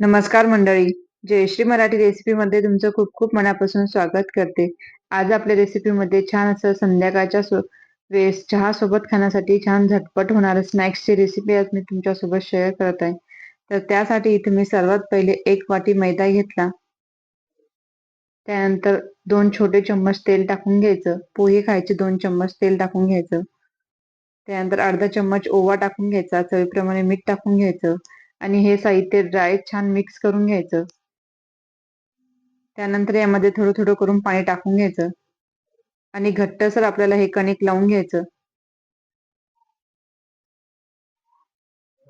नमस्कार मंडळी. जयश्री मराठी रेसिपीमध्ये तुमचं खूप खूप मनापासून स्वागत करते. आज आपल्या रेसिपीमध्ये छान असं संध्याकाळच्या सो वेळेस चहा सोबत खाण्यासाठी छान झटपट होणारं स्नॅक्सची रेसिपी आज मी तुमच्यासोबत शेअर करत आहे. तर त्यासाठी इथे मी सर्वात पहिले एक वाटी मैदा घेतला. त्यानंतर दोन छोटे चम्मच तेल टाकून घ्यायचं. पोहे खायचे दोन चम्मच तेल टाकून घ्यायचं. त्यानंतर अर्धा चम्मच ओवा टाकून घ्यायचा. चवीप्रमाणे मीठ टाकून घ्यायचं. आणि हे साहित्य ड्राय छान मिक्स करून घ्यायचं. त्यानंतर यामध्ये थोडं थोडं करून पाणी टाकून घ्यायचं. आणि घट्टसर आपल्याला हे कणिक लावून घ्यायचं.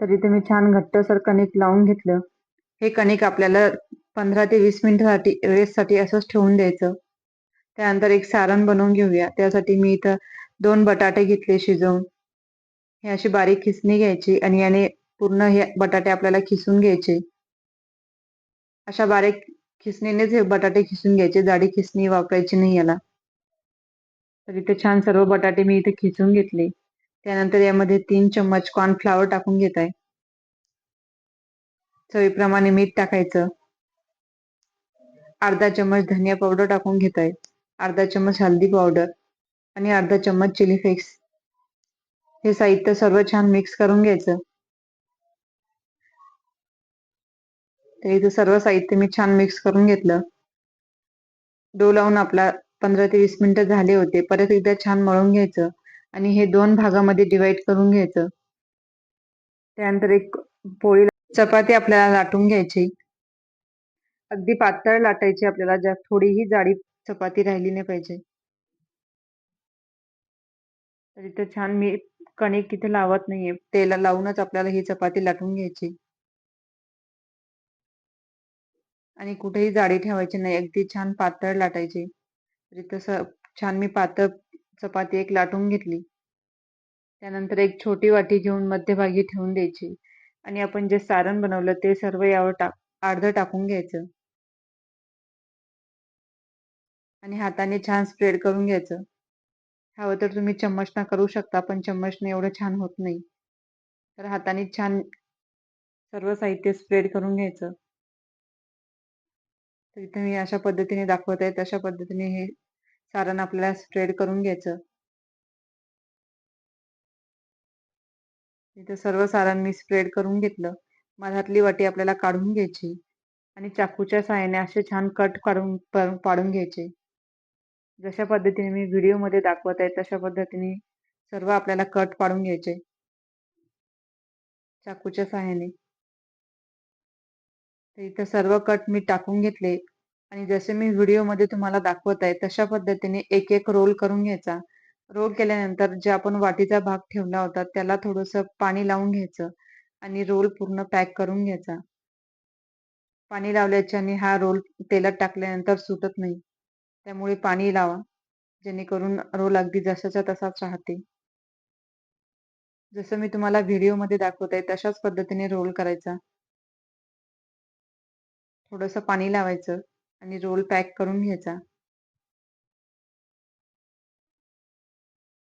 तरी तुम्ही छान घट्टसर कणिक लावून घेतलं. हे कणिक आपल्याला पंधरा ते वीस मिनिटासाठी रेस्टसाठी असंच ठेवून द्यायचं. त्यानंतर एक सारण बनवून घेऊया. त्यासाठी मी इथं दोन बटाटे घेतले शिजवून. हे अशी बारीक खिसणी घ्यायची आणि याने पूर्ण हे बटाटे आपल्याला खिसून घ्यायचे. अशा बारीक खिसणीनेच हे बटाटे खिसून घ्यायचे. जाडी खिसणी वापरायची नाही याला. तर इथे छान सर्व बटाटे मी इथे खिसून घेतले. त्यानंतर यामध्ये तीन चम्मच कॉर्नफ्लावर टाकून घेत आहे. चवीप्रमाणे मीठ टाकायचं. अर्धा चम्मच धनिया पावडर टाकून घेत आहे. अर्धा चम्मच हल्दी पावडर आणि अर्धा चम्मच चिली फ्लेक्स हे साहित्य सर्व छान मिक्स करून घ्यायचं. तर सर्व साहित्य मी छान मिक्स करून घेतलं. डो लावून आपला पंधरा ते वीस मिनिटं झाले होते. परत एकदा छान मळून घ्यायचं आणि हे दोन भागामध्ये डिवाइड करून घ्यायचं. त्यानंतर एक पोळी चपाती आपल्याला लाटून घ्यायची. अगदी पातळ लाटायची आपल्याला जास्त थोडीही जाडी चपाती राहिली नाही पाहिजे. तर इथं छान मी कणिक इथे लावत नाहीये. तेला लावूनच आपल्याला ही चपाती लाटून घ्यायची. आणि कुठेही जाडी ठेवायची नाही. अगदी छान पातळ लाटायची. म्हणजे तर छान मी पातळ चपाती एक लाटून घेतली. त्यानंतर एक छोटी वाटी घेऊन मध्यभागी ठेवून द्यायची. आणि आपण जे सारण बनवलं ते सर्व यावर टाक अर्ध टाकून घ्यायचं. आणि हाताने छान स्प्रेड करून घ्यायचं. हवं तर तुम्ही चम्मचना करू शकता पण चम्मचने एवढं छान होत नाही. तर हाताने छान सर्व साहित्य स्प्रेड करून घ्यायचं. इथे मी अशा पद्धतीने दाखवत आहे तशा पद्धतीने हे सारण आपल्याला स्प्रेड करून घ्यायचं. इथं सर्व सारण मी स्प्रेड करून घेतलं. मधातली वाटी आपल्याला काढून घ्यायची आणि चाकूच्या सहाय्याने असे छान कट काढून पाडून घ्यायचे. जशा पद्धतीने मी व्हिडिओमध्ये दाखवत आहे तशा पद्धतीने सर्व आपल्याला कट पाडून घ्यायचे. चाकूच्या सहाय्याने. तर इथं सर्व कट मी टाकून घेतले. आणि जसे मी व्हिडिओमध्ये तुम्हाला दाखवत आहे तशा पद्धतीने एक एक रोल करून घ्यायचा. रोल केल्यानंतर जे आपण वाटीचा भाग ठेवला होता त्याला थोडस पाणी लावून घ्यायचं आणि रोल पूर्ण पॅक करून घ्यायचा. पाणी लावल्याच्याने हा रोल तेलात टाकल्यानंतर सुटत नाही. त्यामुळे पाणी लावा जेणेकरून रोल अगदी जसाच्या तसाच राहते. जसं मी तुम्हाला व्हिडिओमध्ये दाखवत आहे तशाच पद्धतीने रोल करायचा. थोडंसं पाणी लावायचं आणि रोल पॅक करून घ्यायचा.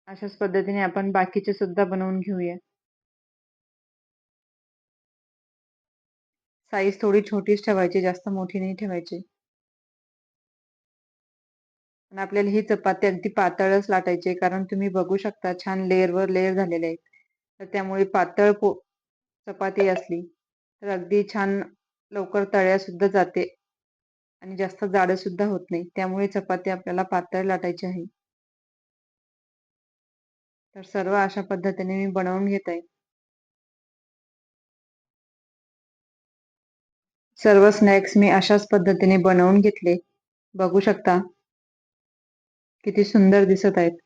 अशाच पद्धतीने आपण बाकीचे सुद्धा बनवून घेऊया. साईज थोडी छोटीच ठेवायची जास्त मोठी नाही ठेवायची. आणि आपल्याला ही चपाती अगदी पातळच लाटायची कारण तुम्ही बघू शकता छान लेअर वर लेअर झालेले आहेत. तर त्यामुळे पातळ चपाती असली तर अगदी छान लवकर तळ्या सुद्धा जाते आणि जास्त जाड सुद्धा होत नाही. त्यामुळे चपाती आपल्याला पातळ लाटायची आहे. तर सर्व अशा पद्धतीने मी बनवून घेत. आहे सर्व स्नॅक्स मी अशाच पद्धतीने बनवून घेतले. बघू शकता किती सुंदर दिसत आहेत.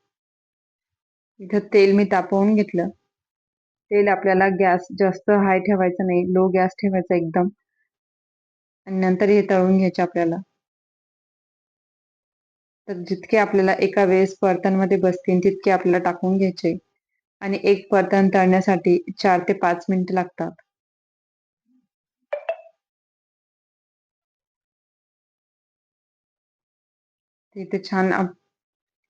इथं तेल मी तापवून घेतलं. तेल आपल्याला गॅस जास्त हाय ठेवायचं नाही. लो गॅस ठेवायचा एकदम. आणि नंतर हे तळून घ्यायचे आपल्याला. तर जितके आपल्याला एका वेळेस मध्ये बसतील तितके आपल्याला टाकून घ्यायचे. आणि एक परतन तळण्यासाठी चार ते पाच मिनिट लागतात. इथे छान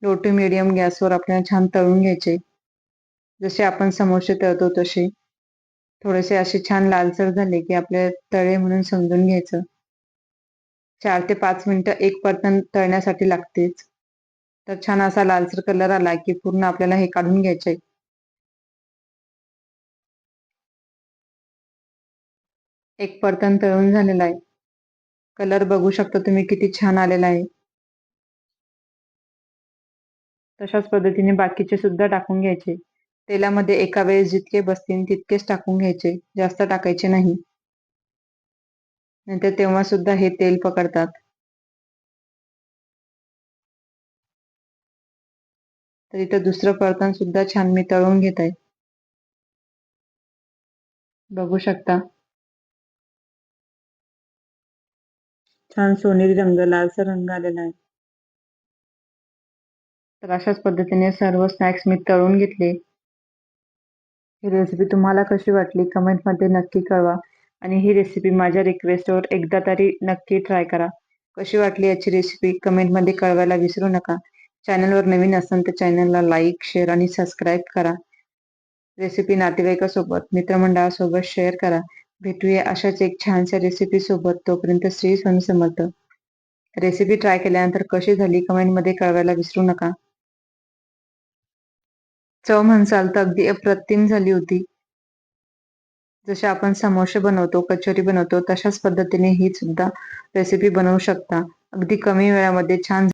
लो टू मिडियम गॅसवर आपल्याला छान तळून घ्यायचे. जसे आपण समोसे तळतो तसे. थोडेसे असे छान लालसर झाले की आपले तळे म्हणून समजून घ्यायचं. चार ते पाच मिनिटं एक परतन तळण्यासाठी लागतेच. तर छान असा लालसर कलर आला की पूर्ण आपल्याला हे काढून घ्यायचे एक परतन तळून झालेला आहे. कलर बघू शकता तुम्ही किती छान आलेला आहे. तशाच पद्धतीने बाकीचे सुद्धा टाकून घ्यायचे. तेलामध्ये एका वेळेस जितके बसतील तितकेच टाकून घ्यायचे. जास्त टाकायचे नाही. नंतर तेव्हा सुद्धा हे तेल पकडतात. तर इथं दुसरं परतन सुद्धा छान मी तळून घेत. आहे बघू शकता. छान सोनेरी रंग लालसर रंग आलेला आहे. तर अशाच पद्धतीने सर्व स्नॅक्स मी तळून घेतले. ही रेसिपी तुम्हाला कशी वाटली कमेंटमध्ये नक्की कळवा. आणि ही रेसिपी माझ्या रिक्वेस्टवर एकदा तरी नक्की ट्राय करा. कशी वाटली याची रेसिपी कमेंटमध्ये कळवायला विसरू नका. चॅनलवर नवीन असाल तर चॅनलला लाईक शेअर आणि सबस्क्राईब करा. रेसिपी नातेवाईकासोबत मित्रमंडळासोबत शेअर करा. भेटूया अशाच एक छानशा रेसिपीसोबत तोपर्यंत श्री स्वामी समर्थ. रेसिपी ट्राय केल्यानंतर कशी झाली कमेंटमध्ये कळवायला विसरू नका. चव म्हणसाल तर अगदी अप्रतिम झाली होती. जसे आपण समोसे बनवतो कचोरी बनवतो तशाच पद्धतीने ही सुद्धा रेसिपी बनवू शकता. अगदी कमी वेळामध्ये छान